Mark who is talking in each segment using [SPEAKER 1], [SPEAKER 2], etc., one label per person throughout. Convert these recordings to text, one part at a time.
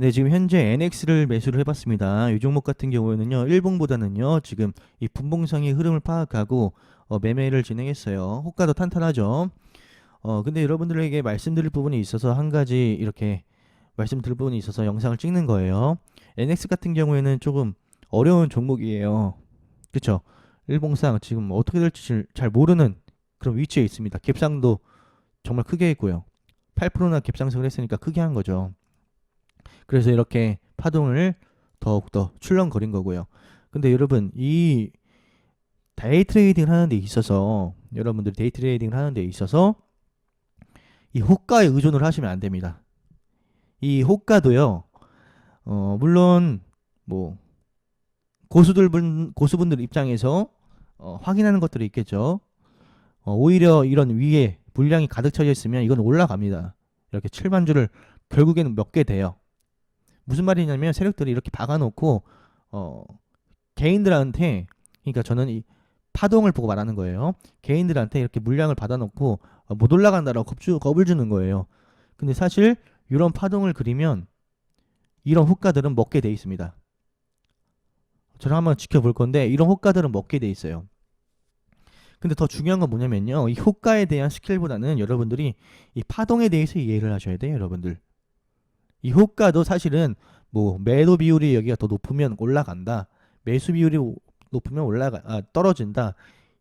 [SPEAKER 1] 네, 지금 현재 NX를 매수를 해봤습니다. 이 종목 같은 경우에는요, 일봉보다는요, 지금 이 분봉상의 흐름을 파악하고 어, 매매를 진행했어요. 호가도 탄탄하죠. 어, 근데 여러분들에게 말씀드릴 부분이 있어서 한 가지 이렇게 말씀드릴 부분이 있어서 영상을 찍는 거예요. NX 같은 경우에는 조금 어려운 종목이에요. 그쵸? 일봉상 지금 어떻게 될지 잘 모르는 그런 위치에 있습니다. 갭상도 정말 크게 했고요. 8%나 갭상승을 했으니까 크게 한 거죠. 그래서 이렇게 파동을 더욱더 출렁거린 거고요. 근데 여러분 이 데이 트레이딩을 하는 데 있어서 여러분들 데이 트레이딩을 하는 데 있어서 이 호가에 의존을 하시면 안 됩니다. 이 호가도요. 어 물론 뭐 고수들 분 고수분들 입장에서 어, 확인하는 것들이 있겠죠. 어, 오히려 이런 위에 물량이 가득 차져 있으면 이건 올라갑니다. 이렇게 7만 주를 결국에는 몇 개 돼요. 무슨 말이냐면 세력들이 이렇게 박아놓고 어, 개인들한테 그러니까 저는 이 파동을 보고 말하는 거예요. 개인들한테 이렇게 물량을 받아놓고 어, 못 올라간다라고 겁주, 겁을 주는 거예요. 근데 사실 이런 파동을 그리면 이런 호가들은 먹게 돼 있습니다. 저를 한번 지켜볼 건데 이런 호가들은 먹게 돼 있어요. 근데 더 중요한 건 뭐냐면요. 이 호가에 대한 스킬보다는 여러분들이 이 파동에 대해서 이해를 하셔야 돼요, 여러분들. 이 호가도 사실은 뭐 매도 비율이 여기가 더 높으면 올라간다. 매수 비율이 높으면 올라가 아, 떨어진다.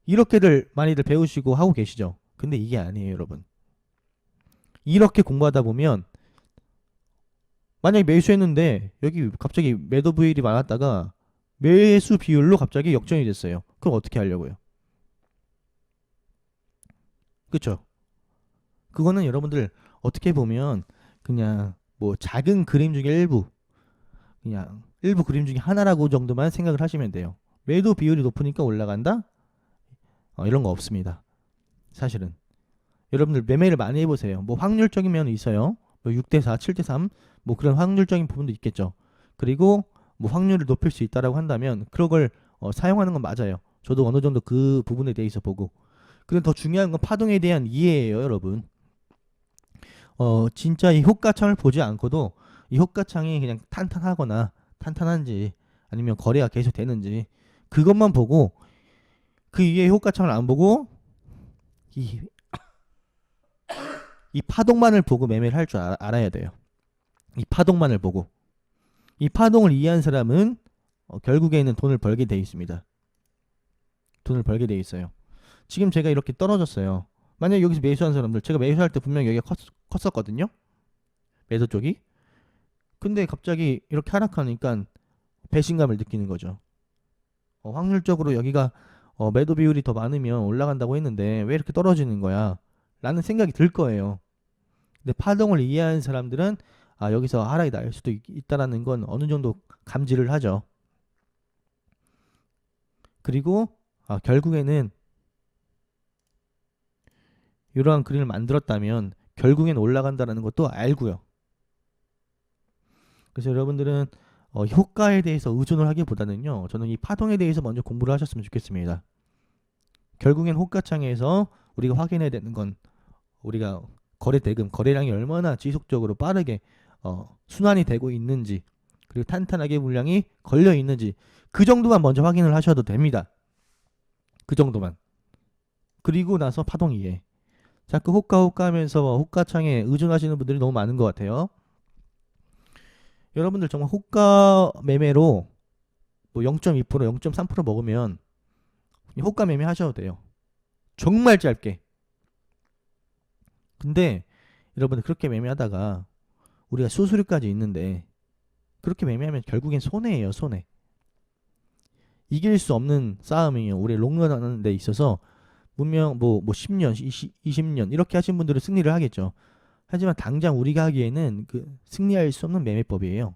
[SPEAKER 1] 이렇게들 많이들 배우시고 하고 계시죠. 근데 이게 아니에요, 여러분. 이렇게 공부하다 보면 만약에 매수했는데 여기 갑자기 매도 비율이 많았다가 매수 비율로 갑자기 역전이 됐어요. 그럼 어떻게 하려고요? 그쵸? 그거는 여러분들 어떻게 보면 그냥 뭐 작은 그림 중에 일부 그냥 일부 그림 중에 하나라고 정도만 생각을 하시면 돼요. 매도 비율이 높으니까 올라간다? 어, 이런 거 없습니다. 사실은 여러분들 매매를 많이 해보세요. 뭐 확률적인 면이 있어요. 뭐 6대4, 7대3 뭐 그런 확률적인 부분도 있겠죠. 그리고 뭐 확률을 높일 수 있다라고 한다면 그런 걸 어, 사용하는 건 맞아요. 저도 어느 정도 그 부분에 대해서 보고. 근데 더 중요한 건 파동에 대한 이해예요, 여러분. 어, 진짜 이 효과창을 보지 않고도 이 효과창이 그냥 탄탄하거나 탄탄한지 아니면 거래가 계속 되는지 그것만 보고 그 위에 효과창을 안 보고 이, 이 파동만을 보고 매매를 할 줄 알아야 돼요. 이 파동만을 보고 이 파동을 이해한 사람은 어, 결국에는 돈을 벌게 돼 있습니다. 돈을 벌게 돼 있어요. 지금 제가 이렇게 떨어졌어요. 만약 여기서 매수한 사람들 제가 매수할 때 분명 여기가 컸, 컸었거든요. 매도 쪽이. 근데 갑자기 이렇게 하락하니까 배신감을 느끼는 거죠. 어, 확률적으로 여기가 어, 매도 비율이 더 많으면 올라간다고 했는데 왜 이렇게 떨어지는 거야? 라는 생각이 들 거예요. 근데 파동을 이해하는 사람들은 아, 여기서 하락이 날 수도 있, 있다라는 건 어느 정도 감지를 하죠. 그리고 아, 결국에는 이러한 그림을 만들었다면 결국엔 올라간다는 것도 알고요. 그래서 여러분들은 어, 효과에 대해서 의존을 하기보다는요. 저는 이 파동에 대해서 먼저 공부를 하셨으면 좋겠습니다. 결국엔 호가창에서 우리가 확인해야 되는 건 우리가 거래 대금, 거래량이 얼마나 지속적으로 빠르게 어, 순환이 되고 있는지 그리고 탄탄하게 물량이 걸려 있는지 그 정도만 먼저 확인을 하셔도 됩니다. 그 정도만. 그리고 나서 파동 이해. 자꾸 호가 호가 하면서 호가창에 의존하시는 분들이 너무 많은 것 같아요. 여러분들 정말 호가 매매로 뭐 0.2% 0.3% 먹으면 호가 매매 하셔도 돼요. 정말 짧게. 근데 여러분들 그렇게 매매하다가 우리가 수수료까지 있는데 그렇게 매매하면 결국엔 손해예요, 손해. 이길 수 없는 싸움이에요. 우리 롱런 하는 데 있어서 분명 뭐, 뭐 10년, 20, 20년 이렇게 하신 분들은 승리를 하겠죠. 하지만 당장 우리가 하기에는 그 승리할 수 없는 매매법이에요.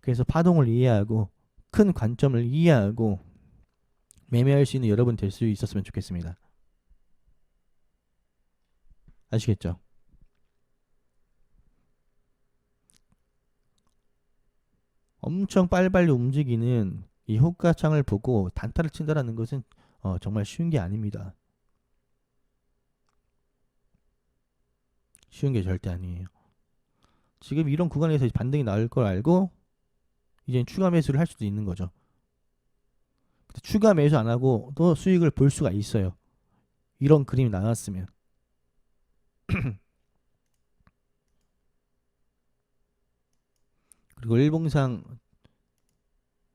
[SPEAKER 1] 그래서 파동을 이해하고 큰 관점을 이해하고 매매할 수 있는 여러분 될 수 있었으면 좋겠습니다. 아시겠죠? 엄청 빨리빨리 움직이는 이 호가창을 보고 단타를 친다라는 것은 어, 정말 쉬운 게 아닙니다. 쉬운 게 절대 아니에요. 지금 이런 구간에서 반등이 나올 걸 알고 이제 추가 매수를 할 수도 있는 거죠. 추가 매수 안 하고 또 수익을 볼 수가 있어요. 이런 그림이 나왔으면. 그리고 일봉상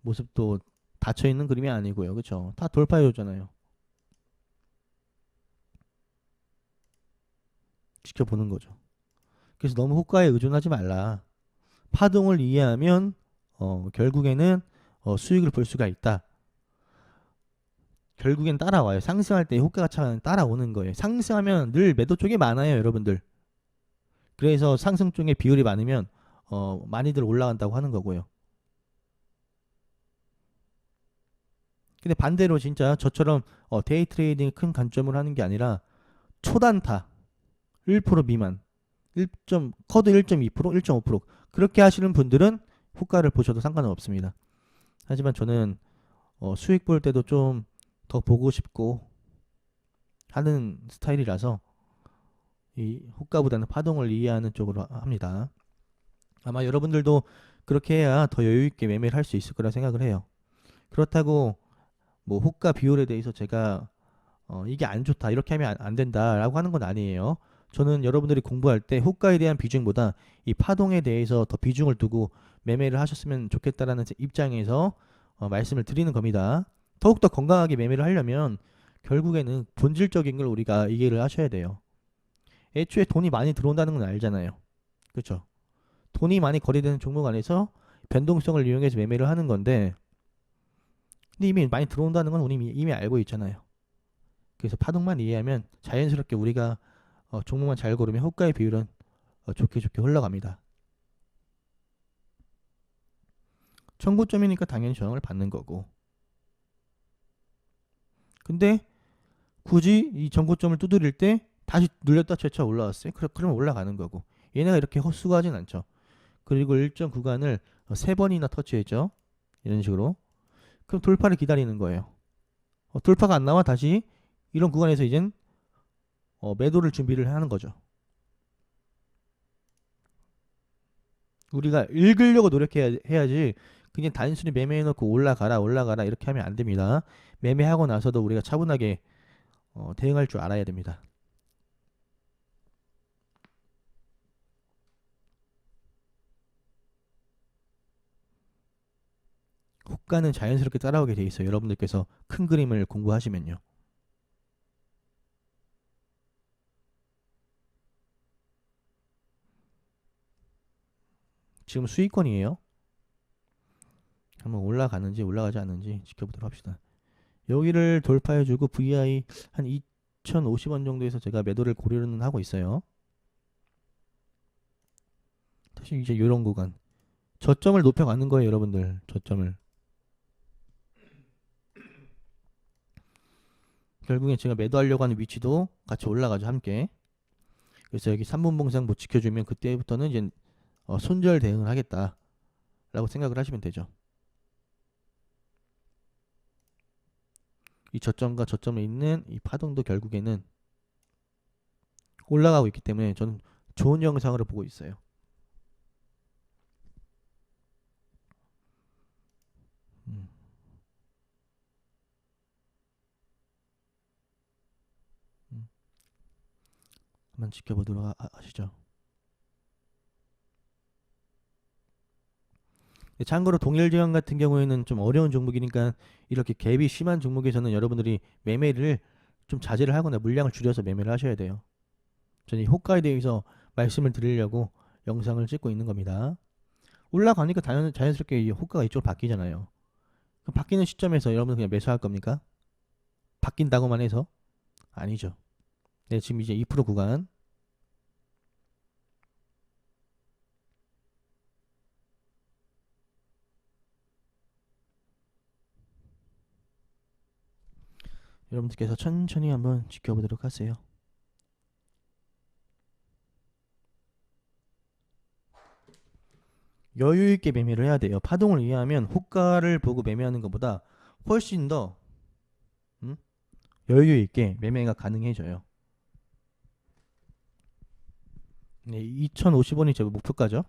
[SPEAKER 1] 모습도 닫혀 있는 그림이 아니고요. 그렇죠? 다 돌파해 줬잖아요. 지켜보는 거죠. 그래서 너무 호가에 의존하지 말라. 파동을 이해하면 어, 결국에는 어, 수익을 볼 수가 있다. 결국엔 따라와요. 상승할 때 호가가 차 따라오는 거예요. 상승하면 늘 매도 쪽이 많아요, 여러분들. 그래서 상승 쪽에 비율이 많으면 어, 많이들 올라간다고 하는 거고요. 근데 반대로 진짜 저처럼 어, 데이 트레이딩 큰 관점을 하는 게 아니라 초단타 1% 미만 1. 커드 1.2% 1.5% 그렇게 하시는 분들은 호가를 보셔도 상관은 없습니다. 하지만 저는 어, 수익 볼 때도 좀 더 보고 싶고 하는 스타일이라서 이 호가보다는 파동을 이해하는 쪽으로 합니다. 아마 여러분들도 그렇게 해야 더 여유 있게 매매를 할 수 있을 거라 생각을 해요. 그렇다고 뭐 호가 비율에 대해서 제가 어, 이게 안 좋다 이렇게 하면 안, 안 된다라고 하는 건 아니에요. 저는 여러분들이 공부할 때 호가에 대한 비중보다 이 파동에 대해서 더 비중을 두고 매매를 하셨으면 좋겠다라는 제 입장에서 어, 말씀을 드리는 겁니다. 더욱더 건강하게 매매를 하려면 결국에는 본질적인 걸 우리가 이해를 하셔야 돼요. 애초에 돈이 많이 들어온다는 건 알잖아요. 그렇죠? 돈이 많이 거래되는 종목 안에서 변동성을 이용해서 매매를 하는 건데 근데 이미 많이 들어온다는 건 우리 이미 알고 있잖아요. 그래서 파동만 이해하면 자연스럽게 우리가 어, 종목만 잘 고르면 호가의 비율은 어, 좋게 좋게 흘러갑니다. 청구점이니까 당연히 저항을 받는 거고 근데 굳이 이 전고점을 두드릴 때 다시 눌렸다 쳤다 올라왔어요. 그럼 그러면 올라가는 거고 얘네가 이렇게 헛수고하진 않죠. 그리고 일정 구간을 어, 세 번이나 터치했죠. 이런 식으로 그럼 돌파를 기다리는 거예요. 어, 돌파가 안 나와 다시 이런 구간에서 이젠 어, 매도를 준비를 하는 거죠. 우리가 읽으려고 노력해야지 그냥 단순히 매매해놓고 올라가라 올라가라 이렇게 하면 안 됩니다. 매매하고 나서도 우리가 차분하게 어, 대응할 줄 알아야 됩니다. 호가는 자연스럽게 따라오게 돼 있어요. 여러분들께서 큰 그림을 공부하시면요. 지금 수익권이에요. 한번 올라가는지 올라가지 않는지 지켜보도록 합시다. 여기를 돌파해주고 VI 한 2,050원 정도에서 제가 매도를 고려는 하고 있어요. 다시 이제 이런 구간 저점을 높여가는 거예요, 여러분들. 저점을. 결국엔 제가 매도하려고 하는 위치도 같이 올라가죠, 함께. 그래서 여기 3분 봉상 못 지켜주면 그때부터는 이제 어, 손절 대응을 하겠다라고 생각을 하시면 되죠. 이 저점과 저점에 있는 이 파동도 결국에는 올라가고 있기 때문에 저는 좋은 영상으로 보고 있어요. 음. 음. 한번 지켜보도록 하, 하시죠. 참고로 동일지원 같은 경우에는 좀 어려운 종목이니까 이렇게 갭이 심한 종목에서는 여러분들이 매매를 좀 자제를 하거나 물량을 줄여서 매매를 하셔야 돼요. 저는 이 호가에 대해서 말씀을 드리려고 영상을 찍고 있는 겁니다. 올라가니까 자연, 자연스럽게 이 호가가 이쪽으로 바뀌잖아요. 바뀌는 시점에서 여러분 그냥 매수할 겁니까? 바뀐다고만 해서? 아니죠. 네, 지금 이제 2% 구간 여러분들께서 천천히 한번 지켜보도록 하세요. 여유 있게 매매를 해야 돼요. 파동을 이해하면 호가를 보고 매매하는 것보다 훨씬 더 음? 여유 있게 매매가 가능해져요. 네, 2,050원이 제 목표가죠.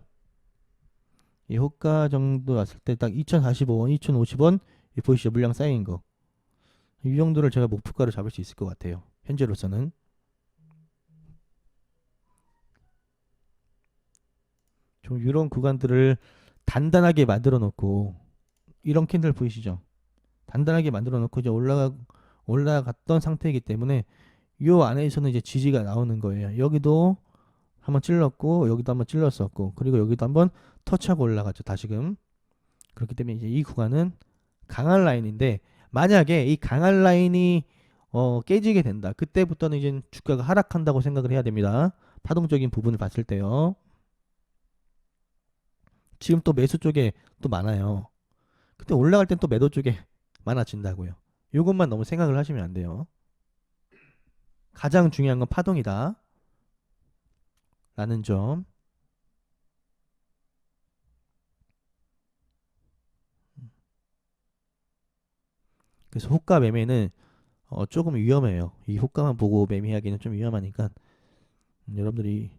[SPEAKER 1] 이 호가 정도 왔을 때 딱 2,045원, 2,050원 이 보이시죠 물량 쌓인 거. 이 정도를 제가 목표가로 잡을 수 있을 것 같아요. 현재로서는. 좀 이런 구간들을 단단하게 만들어 놓고 이런 캔들 보이시죠? 단단하게 만들어 놓고 이제 올라가 올라갔던 상태이기 때문에 요 안에서는 이제 지지가 나오는 거예요. 여기도 한번 찔렀고 여기도 한번 찔렀었고 그리고 여기도 한번 터치하고 올라갔죠. 다시금 그렇기 때문에 이제 이 구간은 강한 라인인데 만약에 이 강한 라인이 어, 깨지게 된다. 그때부터는 이제 주가가 하락한다고 생각을 해야 됩니다. 파동적인 부분을 봤을 때요. 지금 또 매수 쪽에 또 많아요. 그때 올라갈 땐 또 매도 쪽에 많아진다고요. 요것만 너무 생각을 하시면 안 돼요. 가장 중요한 건 파동이다. 라는 점. 그래서 호가 매매는 어, 조금 위험해요. 이 호가만 보고 매매하기는 좀 위험하니까 음, 여러분들이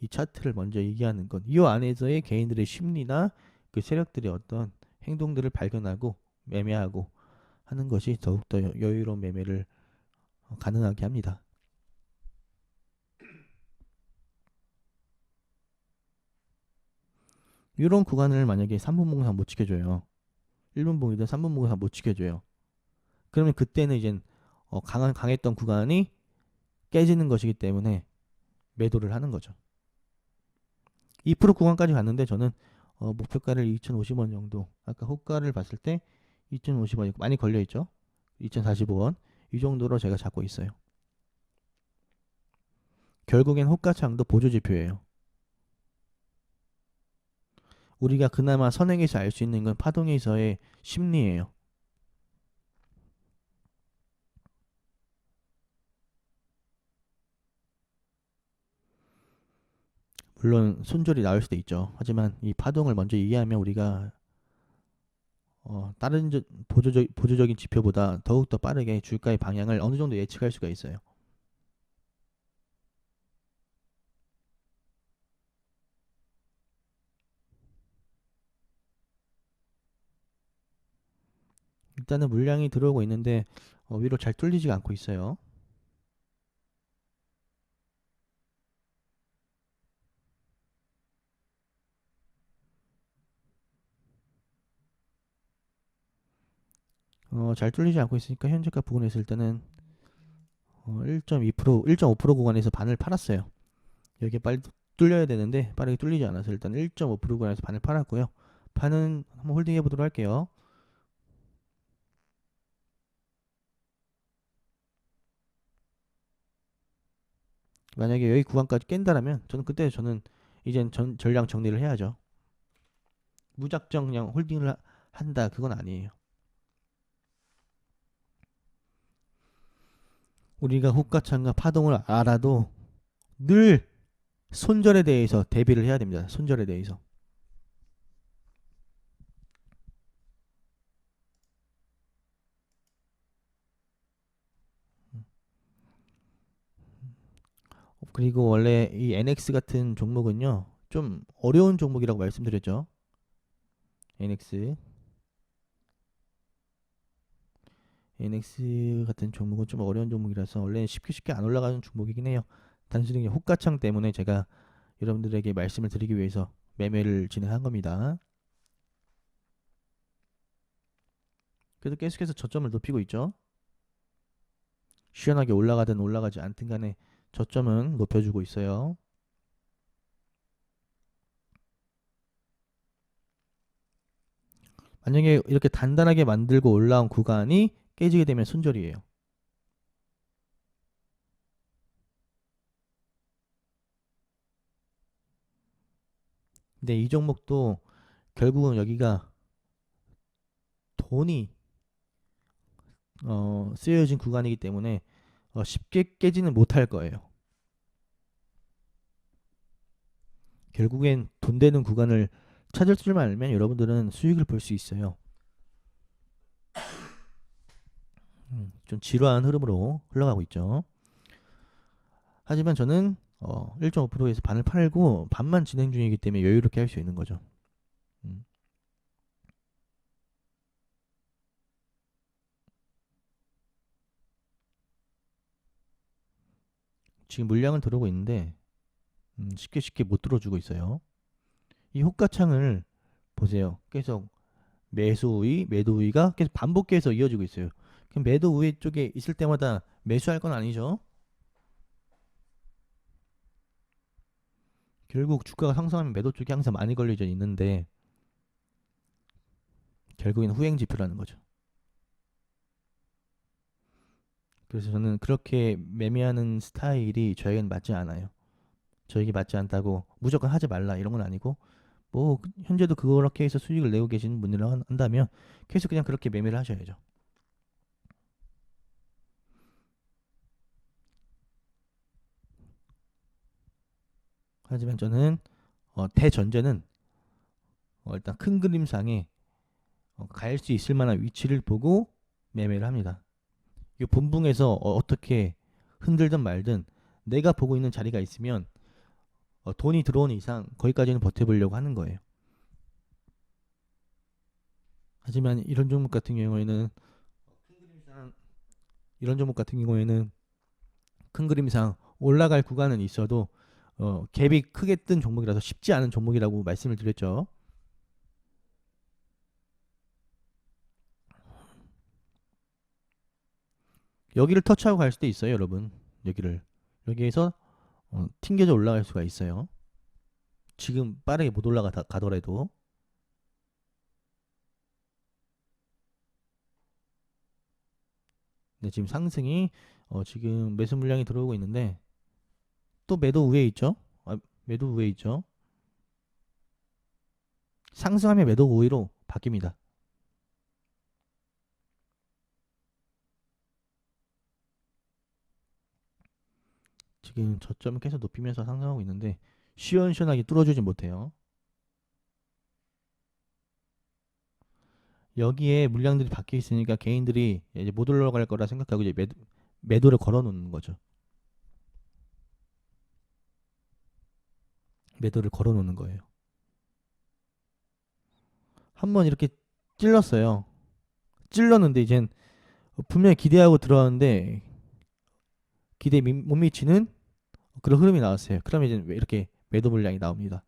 [SPEAKER 1] 이 차트를 먼저 얘기하는 건 이 안에서의 개인들의 심리나 그 세력들의 어떤 행동들을 발견하고 매매하고 하는 것이 더욱더 여- 여유로운 매매를 어, 가능하게 합니다. 이런 구간을 만약에 3분 봉상 못 지켜줘요. 1분 봉이든 3분 봉상 못 지켜줘요. 그러면 그때는 이제 어, 강한 강했던 구간이 깨지는 것이기 때문에 매도를 하는 거죠. 2% 구간까지 갔는데 저는 어, 목표가를 2,050원 정도. 아까 호가를 봤을 때 2,050원이 많이 걸려 있죠. 2,045원 이 정도로 제가 잡고 있어요. 결국엔 호가창도 보조 지표예요. 우리가 그나마 선행에서 알 수 있는 건 파동에서의 심리예요. 물론 손절이 나올 수도 있죠. 하지만 이 파동을 먼저 이해하면 우리가 어, 다른 저, 보조적, 보조적인 지표보다 더욱더 빠르게 주가의 방향을 어느 정도 예측할 수가 있어요. 일단은 물량이 들어오고 있는데 어, 위로 잘 뚫리지가 않고 있어요. 어, 잘 뚫리지 않고 있으니까 현재가 부근에 있을 때는 어, 1.2% 1.5% 구간에서 반을 팔았어요. 여기 빨리 뚫려야 되는데 빠르게 뚫리지 않아서 일단 1.5% 구간에서 반을 팔았고요. 반은 한번 홀딩 해 보도록 할게요. 만약에 여기 구간까지 깬다라면 저는 그때 저는 이젠 전, 전량 정리를 해야죠. 무작정 그냥 홀딩을 하- 한다 그건 아니에요. 우리가 호가창과 파동을 알아도 늘 손절에 대해서 대비를 해야 됩니다. 손절에 대해서. 그리고 원래 이 NX 같은 종목은요. 좀 어려운 종목이라고 말씀드렸죠. NX NX 같은 종목은 좀 어려운 종목이라서 원래는 쉽게 쉽게 안 올라가는 종목이긴 해요. 단순히 호가창 때문에 제가 여러분들에게 말씀을 드리기 위해서 매매를 진행한 겁니다. 그래도 계속해서 저점을 높이고 있죠. 시원하게 올라가든 올라가지 않든 간에 저점은 높여주고 있어요. 만약에 이렇게 단단하게 만들고 올라온 구간이 깨지게 되면 손절이에요. 근데 이 종목도 결국은 여기가 돈이 어, 쓰여진 구간이기 때문에 어, 쉽게 깨지는 못할 거예요. 결국엔 돈 되는 구간을 찾을 줄만 알면 여러분들은 수익을 볼 수 있어요. 음, 좀 지루한 흐름으로 흘러가고 있죠. 하지만 저는 어, 1.5%에서 반을 팔고 반만 진행 중이기 때문에 여유롭게 할 수 있는 거죠. 음. 지금 물량은 들어오고 있는데 음, 쉽게 쉽게 못 들어주고 있어요. 이 호가창을 보세요. 계속 매수의, 매도의가 계속 반복해서 이어지고 있어요. 그럼 매도 우위 쪽에 있을 때마다 매수할 건 아니죠. 결국 주가가 상승하면 매도 쪽이 항상 많이 걸려져 있는데 결국에는 후행 지표라는 거죠. 그래서 저는 그렇게 매매하는 스타일이 저에겐 맞지 않아요. 저에게 맞지 않다고 무조건 하지 말라 이런 건 아니고 뭐 현재도 그렇게 해서 수익을 내고 계시는 분이라 한- 한다면 계속 그냥 그렇게 매매를 하셔야죠. 하지만 저는 어, 대전제는 어, 일단 큰 그림상에 어, 갈 수 있을 만한 위치를 보고 매매를 합니다. 이 본붕에서 어, 어떻게 흔들든 말든 내가 보고 있는 자리가 있으면 어, 돈이 들어오는 이상 거기까지는 버텨보려고 하는 거예요. 하지만 이런 종목 같은 경우에는 큰 그림상 이런 종목 같은 경우에는 큰 그림상 올라갈 구간은 있어도 어, 갭이 크게 뜬 종목이라서 쉽지 않은 종목이라고 말씀을 드렸죠. 여기를 터치하고 갈 수도 있어요, 여러분. 여기를 여기에서 어, 튕겨져 올라갈 수가 있어요. 지금 빠르게 못 올라가더라도 네, 지금 상승이 어, 지금 매수 물량이 들어오고 있는데 또 매도 우에 있죠? 아, 매도 우에 있죠? 상승하면 매도 우위로 바뀝니다. 지금 저점을 계속 높이면서 상승하고 있는데 시원시원하게 뚫어주지 못해요. 여기에 물량들이 박혀 있으니까 개인들이 이제 못 올라갈 거라 생각하고 이제 매도, 매도를 걸어 놓는 거죠. 매도를 걸어 놓는 거예요. 한번 이렇게 찔렀어요. 찔렀는데 이젠 분명히 기대하고 들어왔는데 기대 미, 못 미치는 그런 흐름이 나왔어요. 그러면 이제 왜 이렇게 매도 물량이 나옵니다.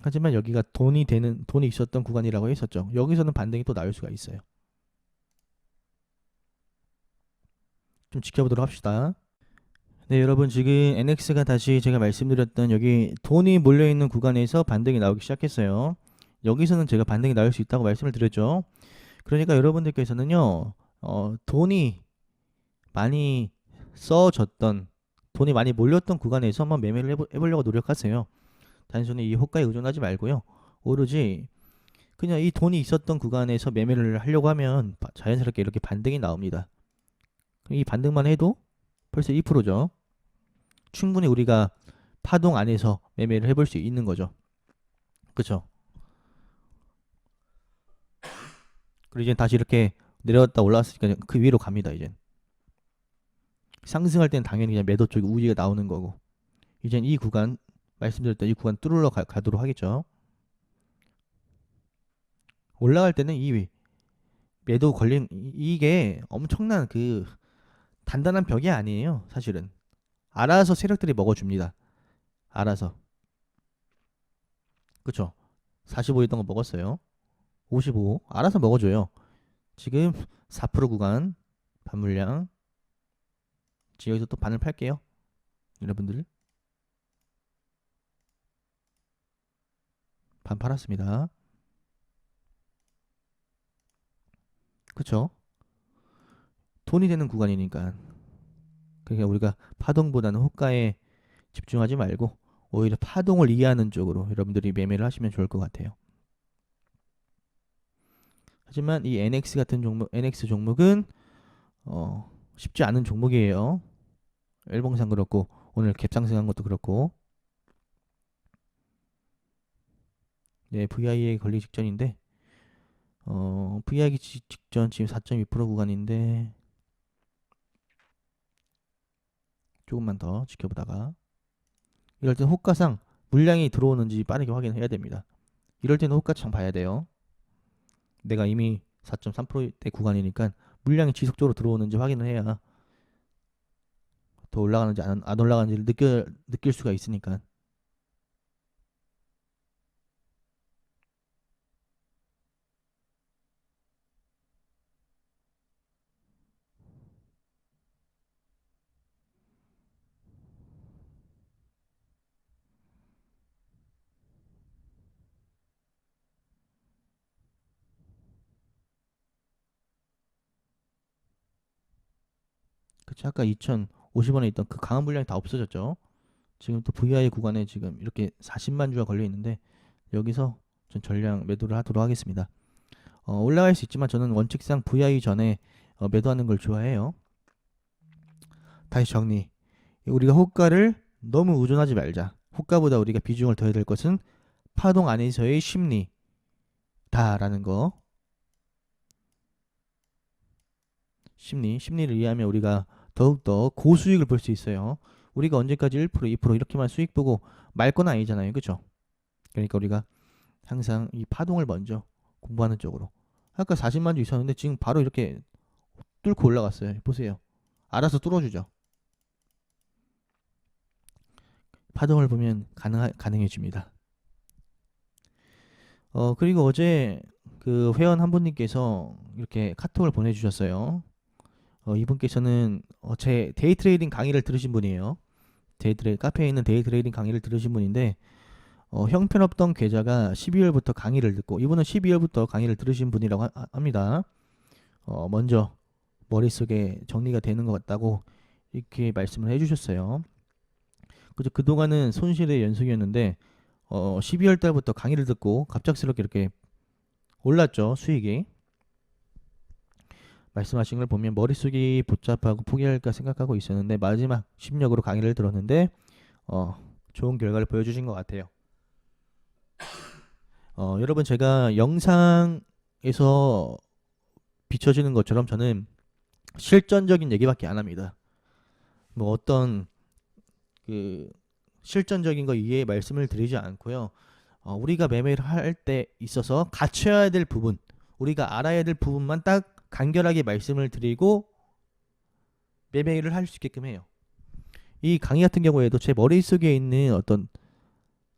[SPEAKER 1] 하지만 여기가 돈이 되는 돈이 있었던 구간이라고 했었죠. 여기서는 반등이 또 나올 수가 있어요. 좀 지켜보도록 합시다. 네, 여러분 지금 NX가 다시 제가 말씀드렸던 여기 돈이 몰려 있는 구간에서 반등이 나오기 시작했어요. 여기서는 제가 반등이 나올 수 있다고 말씀을 드렸죠. 그러니까 여러분들께서는요, 어, 돈이 많이 써졌던 돈이 많이 몰렸던 구간에서 한번 매매를 해보, 해보려고 노력하세요. 단순히 이 호가에 의존하지 말고요. 오로지 그냥 이 돈이 있었던 구간에서 매매를 하려고 하면 바- 자연스럽게 이렇게 반등이 나옵니다. 이 반등만 해도 벌써 2%죠. 충분히 우리가 파동 안에서 매매를 해볼 수 있는 거죠. 그쵸? 그리고 이제 다시 이렇게 내려갔다 올라왔으니까 그 위로 갑니다, 이젠. 상승할 때는 당연히 그냥 매도 쪽에 우위가 나오는 거고. 이젠 이 구간, 말씀드렸던 이 구간 뚫으러 가, 가도록 하겠죠. 올라갈 때는 이 매도 걸린, 이- 이게 엄청난 그 단단한 벽이 아니에요, 사실은. 알아서 세력들이 먹어줍니다. 알아서. 그쵸? 45 있던 거 먹었어요. 55. 알아서 먹어줘요. 지금 4% 구간 반 물량. 지금 여기서 또 반을 팔게요. 여러분들. 반 팔았습니다. 그쵸? 돈이 되는 구간이니까. 그러니까 우리가 파동보다는 호가에 집중하지 말고 오히려 파동을 이해하는 쪽으로 여러분들이 매매를 하시면 좋을 것 같아요. 하지만 이 NX 같은 종목, NX 종목은 어, 쉽지 않은 종목이에요. 일봉상 그렇고 오늘 갭상승한 것도 그렇고 네, VI에 걸리기 직전인데 어, VI하기 직전 지금 4.2% 구간인데 조금만 더 지켜보다가 이럴 땐 호가상 물량이 들어오는지 빠르게 확인해야 됩니다. 이럴 때는 호가창 봐야 돼요. 내가 이미 4.3%대 구간이니까 물량이 지속적으로 들어오는지 확인을 해야 더 올라가는지 안, 안 올라가는지를 느껴 느낄 수가 있으니까. 그치 아까 2,050원에 있던 그 강한 물량이 다 없어졌죠. 지금 또 VI 구간에 지금 이렇게 40만 주가 걸려 있는데 여기서 전 전량 매도를 하도록 하겠습니다. 어, 올라갈 수 있지만 저는 원칙상 VI 전에 어, 매도하는 걸 좋아해요. 다시 정리. 우리가 호가를 너무 의존하지 말자. 호가보다 우리가 비중을 둬야 될 것은 파동 안에서의 심리다라는 거. 심리, 심리를 이해하면 우리가 더욱더 고수익을 볼 수 있어요. 우리가 언제까지 1%, 2% 이렇게만 수익 보고 말 건 아니잖아요. 그죠? 그러니까 우리가 항상 이 파동을 먼저 공부하는 쪽으로. 아까 40만 주 있었는데 지금 바로 이렇게 뚫고 올라갔어요. 보세요. 알아서 뚫어주죠. 파동을 보면 가능 가능해집니다. 어 그리고 어제 그 회원 한 분님께서 이렇게 카톡을 보내주셨어요. 어, 이분께서는 어, 제 데이트레이딩 강의를 들으신 분이에요. 데이트레 카페에 있는 데이트레이딩 강의를 들으신 분인데 어, 형편없던 계좌가 12월부터 강의를 듣고 이분은 12월부터 강의를 들으신 분이라고 하, 합니다. 어, 먼저 머릿속에 정리가 되는 것 같다고 이렇게 말씀을 해주셨어요. 그죠 그동안은 손실의 연속이었는데 어, 12월 달부터 강의를 듣고 갑작스럽게 이렇게 올랐죠 수익이 말씀하신 걸 보면 머릿속이 복잡하고 포기할까 생각하고 있었는데 마지막 심력으로 강의를 들었는데 어, 좋은 결과를 보여주신 것 같아요. 어, 여러분 제가 영상에서 비춰지는 것처럼 저는 실전적인 얘기밖에 안 합니다. 뭐 어떤 그 실전적인 거 이해 말씀을 드리지 않고요. 어, 우리가 매매를 할 때 있어서 갖춰야 될 부분, 우리가 알아야 될 부분만 딱 간결하게 말씀을 드리고 매매를 할 수 있게끔 해요. 이 강의 같은 경우에도 제 머릿속에 있는 어떤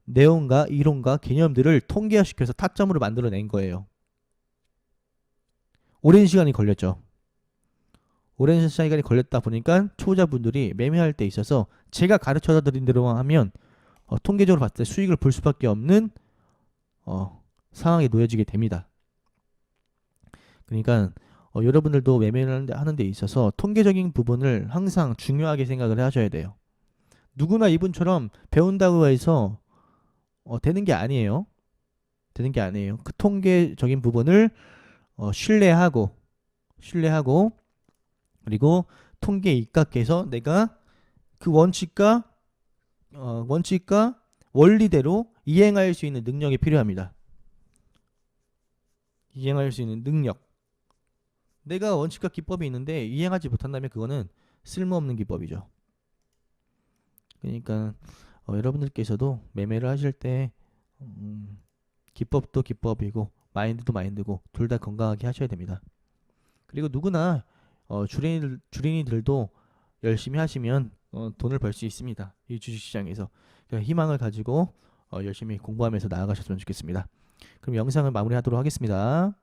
[SPEAKER 1] 내용과 이론과 개념들을 통계화시켜서 타점으로 만들어낸 거예요. 오랜 시간이 걸렸죠. 오랜 시간이 걸렸다 보니까 초보자분들이 매매할 때 있어서 제가 가르쳐 드린 대로만 하면 어, 통계적으로 봤을 때 수익을 볼 수밖에 없는 어, 상황에 놓여지게 됩니다. 그러니까 어, 여러분들도 매매를 하는 데 있어서 통계적인 부분을 항상 중요하게 생각을 하셔야 돼요. 누구나 이분처럼 배운다고 해서 어, 되는 게 아니에요. 되는 게 아니에요. 그 통계적인 부분을 어, 신뢰하고 신뢰하고 그리고 통계에 입각해서 내가 그 원칙과 어, 원칙과 원리대로 이행할 수 있는 능력이 필요합니다. 이행할 수 있는 능력. 내가 원칙과 기법이 있는데 이행하지 못한다면 그거는 쓸모없는 기법이죠. 그러니까 어, 여러분들께서도 매매를 하실 때 음, 기법도 기법이고 마인드도 마인드고 둘 다 건강하게 하셔야 됩니다. 그리고 누구나 어, 주린 주린이들도 열심히 하시면 어, 돈을 벌 수 있습니다. 이 주식시장에서 그러니까 희망을 가지고 어, 열심히 공부하면서 나아가셨으면 좋겠습니다. 그럼 영상을 마무리하도록 하겠습니다.